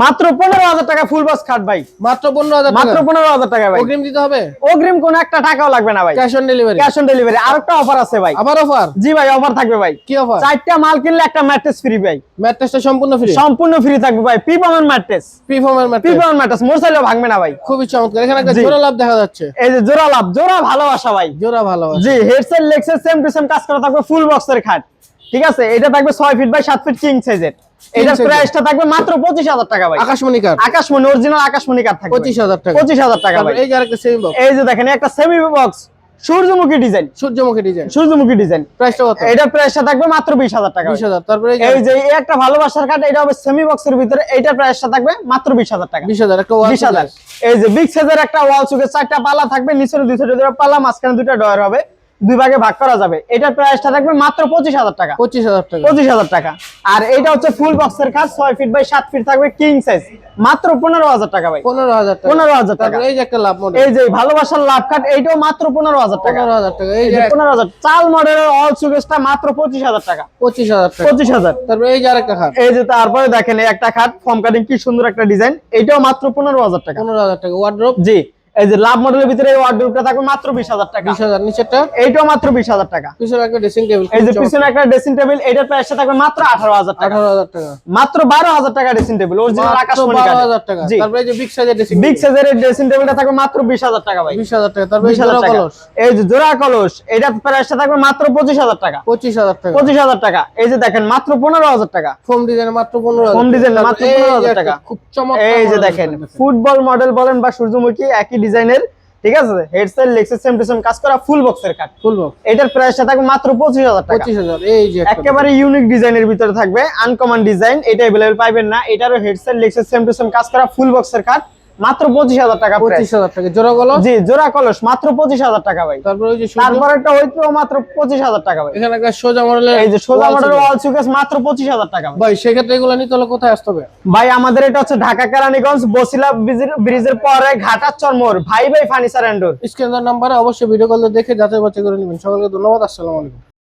মাত্র পনেরো হাজার টাকা ফুল বক্স খাট ভাই মাত্র পনেরো হাজার মাত্র পনেরো হাজার টাকা ভাই অগ্রিম দিতে হবে অগ্রিম কোন একটা টাকাও লাগবে না ভাই cash on delivery cash on delivery আর একটা অফার আছে ভাই আবার অফার জি ভাই অফার থাকবে ভাই কি অফার চারটা মাল কিনলে একটা ম্যাট্রেস ফ্রি ভাই ম্যাট্রেসটা সম্পূর্ণ ফ্রি সম্পূর্ণ ফ্রি থাকবে ভাই পিপামের ম্যাট্রেস প্রিফর্মার ম্যাট্রেস পিপামের ম্যাট্রেস মোর চাইলেও ভাঙবে না ভাই খুবই চমৎকার এখানে একটা জোড়া লাভ দেখা যাচ্ছে এই যে জোড়া লাভ জোড়া ভালোবাসা ভাই জোড়া ভালো আছে জি headset leg set same to same কাজ করা থাকবে ফুল বক্সের খাট ঠিক আছে এটা থাকবে ছয় ফিট বাই সাত ফিট কিং সাইজের এটার। প্রাইসটা থাকবে মাত্র পঁচিশ হাজার টাকা ভাই। আকাশমণি কার? আকাশমণি অরিজিনাল আকাশমণি থাকবে পঁচিশ হাজার টাকা। পঁচিশ হাজার টাকা ভাই। এই যে আরেকটা সেমি বক্স এই যে দেখেন একটা সেমি বক্স সূর্যমুখী ডিজাইন সূর্যমুখী ডিজাইন সূর্যমুখী ডিজাইন প্রাইসটা কত? এটার প্রাইসটা থাকবে মাত্র বিশ হাজার টাকা বিশ ভাই। হাজার। তারপরে এই যে এই একটা ভালোবাসার এটা হবে সেমি বক্সের ভিতরে এইটার প্রাইসটা থাকবে মাত্র বিশ হাজার টাকা। বিশ হাজার একটা ওয়াল এই যে বিগ সাইজের একটা ওয়াল সুকের চারটা পালা থাকবে নিচের দুটো পালা মাঝখানে দুটো ডয়ার হবে। দুই ভাগে ভাগ করা যাবে এটার প্রাইসটা থাকবে মাত্র পঁচিশ হাজার টাকা পঁচিশ হাজার টাকা পঁচিশ হাজার টাকা আর এটা হচ্ছে ফুল বক্সের কাজ ছয় ফিট বাই সাত ফিট থাকবে কিং সাইজ মাত্র পনেরো হাজার টাকা ভাই পনেরো হাজার পনেরো হাজার টাকা এই যে একটা লাভ মডেল এই যে ভালোবাসার লাভ কাঠ এইটাও মাত্র পনেরো হাজার টাকা পনেরো হাজার টাকা এই যে পনেরো হাজার চাল মডেলের অল সুকেসটা মাত্র পঁচিশ হাজার টাকা পঁচিশ হাজার টাকা পঁচিশ হাজার তারপরে এই যে আরেকটা খাট এই যে তারপরে দেখেন একটা খাট ফর্ম কাটিং কি সুন্দর একটা ডিজাইন এইটাও মাত্র পনেরো হাজার টাকা পনেরো হাজার টাকা ওয়ার্ড্রোপ জি এই যে লাভ মডেলের ভিতরে এই ওয়ার্ডরোবটা থাকবে মাত্র বিশ হাজার টাকা বিশ হাজার নিচেরটা এইটাও মাত্র বিশ হাজার টাকা পিছনে একটা ড্রেসিং টেবিল এই যে পিছনে একটা ড্রেসিং টেবিল এটার প্রাইসটা থাকবে মাত্র আঠারো হাজার টাকা আঠারো হাজার টাকা মাত্র বারো হাজার টাকা ড্রেসিং টেবিল অরিজিনাল আকাশ মাত্র বারো হাজার টাকা তারপরে এই যে বিগ সাইজের ড্রেসিং বিগ সাইজের ড্রেসিং টেবিলটা থাকবে মাত্র বিশ হাজার টাকা ভাই বিশ হাজার টাকা তারপরে জোড়া কলস এই যে জোড়া কলস এটার প্রাইসটা থাকবে মাত্র পঁচিশ হাজার টাকা পঁচিশ হাজার টাকা পঁচিশ হাজার টাকা এই যে দেখেন মাত্র পনেরো হাজার টাকা ফোম ডিজাইন মাত্র পনেরো হাজার Foam টাকা। মাত্র এই 15,000 যে টাকা। খুব চমৎকার এই যে দেখেন ফুটবল মডেল বলেন বা সূর্যমুখী একই ডিজাইনের ঠিক আছে হেডসেট লেক্সেস সেম টু সেম কাজ করা ফুল বক্সের কাট ফুল বক্স এটার প্রাইসটা থাকবে মাত্র পঁচিশ হাজার টাকা পঁচিশ হাজার এই যে একটা একেবারে ইউনিক ডিজাইনের ভিতরে থাকবে আনকমন ডিজাইন এটা अवेलेबल পাবেন না এটারও হেডসেট লেক্সেস সেম টু সেম কাজ করা ফুল বক্সের কাট মাত্র পঁচিশ হাজার টাকা পঁচিশ হাজার টাকা। জোড়া কলস জি জোড়া কলস মাত্র পঁচিশ হাজার টাকা ভাই। তারপরে ওই যে সূর্য- তারপর একটা মাত্র পঁচিশ হাজার টাকা ভাই। এখানে একটা সোজা মডেলের এই যে সোজা wall মডেল ওয়াল সুকেস মাত্র পঁচিশ হাজার টাকা ভাই। সেক্ষেত্রে এগুলো নিতে হলে কোথায় আসতে হবে? ভাই আমাদের এটা হচ্ছে ঢাকা কেরানীগঞ্জ বসিলা ব্রিজের- পরে ঘাটার মোড় ভাই ভাই ফার্নিচার অ্যান্ডোর স্ক্রিন নাম্বারে অবশ্যই ভিডিও কল দেখে যাচাই বাছাই করে নেবেন। সকলকে ধন্যবাদ আসসালামু আলাইকুম।